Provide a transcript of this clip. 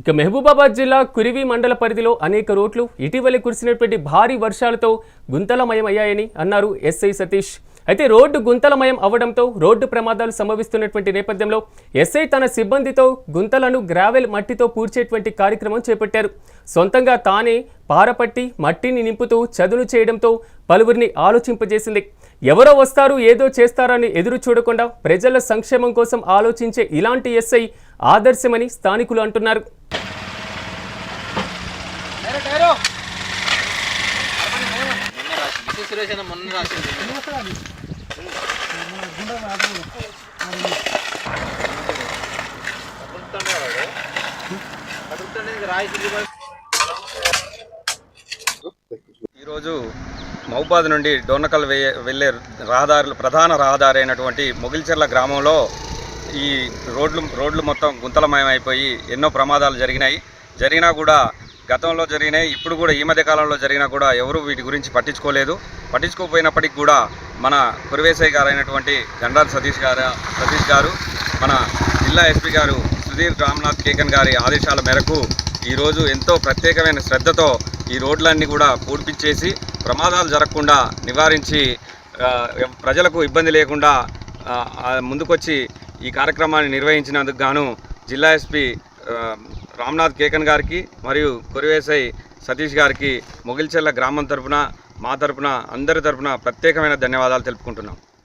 ఇక మహబూబాబాద్ జిల్లా కురివి మండల పరిధిలో అనేక రోడ్లు ఇటీవలే కురిసినటువంటి భారీ వర్షాలతో గుంతలమయమయ్యాయని అన్నారు ఎస్ఐ సతీష్. అయితే రోడ్డు గుంతలమయం అవడంతో రోడ్డు ప్రమాదాలు సంభవిస్తున్నటువంటి నేపథ్యంలో ఎస్ఐ తన సిబ్బందితో గుంతలను గ్రావెల్ మట్టితో పూడ్చేటువంటి కార్యక్రమం చేపట్టారు. సొంతంగా తానే పారపట్టి మట్టిని నింపుతూ చదును చేయడంతో పలువురిని ఆలోచింపజేసింది. ఎవరో వస్తారు ఏదో చేస్తారని ఎదురు చూడకుండా ప్రజల సంక్షేమం కోసం ఆలోచించే ఇలాంటి ఎస్ఐ ఆదర్శమని స్థానికులు అంటున్నారు. సురేష్ అన్న మొన్న రాసింది. ఈరోజు మహబాద్ నుండి డోనకల్ వే- వెళ్ళే రహదారులు ప్రధాన రహదారి అయినటువంటి మొగిల్చెర్ల గ్రామంలో ఈ రోడ్లు రోడ్లు మొత్తం గుంతలమయం అయిపోయి ఎన్నో ప్రమాదాలు జరిగినాయి. జరిగినా కూడా గతంలో జరిగినాయి ఇప్పుడు కూడా ఈ మధ్య కాలంలో జరిగినా కూడా ఎవరు వీటి గురించి పట్టించుకోలేదు. పట్టించుకోకపోయినప్పటికీ కూడా మన కురివేసయ్య గారు అయినటువంటి సతీష్ గారు సతీష్ గారు మన జిల్లా ఎస్పీ గారు సుధీర్ రామ్నాథ్ కేకన్ గారి ఆదేశాల మేరకు ఈరోజు ఎంతో ప్రత్యేకమైన శ్రద్ధతో ఈ రోడ్లన్నీ కూడా పూడ్పించేసి ప్రమాదాలు జరగకుండా నివారించి ప్రజలకు ఇబ్బంది లేకుండా ముందుకొచ్చి ఈ కార్యక్రమాన్ని నిర్వహించినందుకు గాను జిల్లా ఎస్పీ రామ్నాథ్ కేకన్ గారికి మరియు కొరివేసై సతీష్ గారికి మొగిల్చెల్ల గ్రామం తరపున మా తరపున అందరి తరపున ప్రత్యేకమైన ధన్యవాదాలు తెలుపుకుంటున్నాం.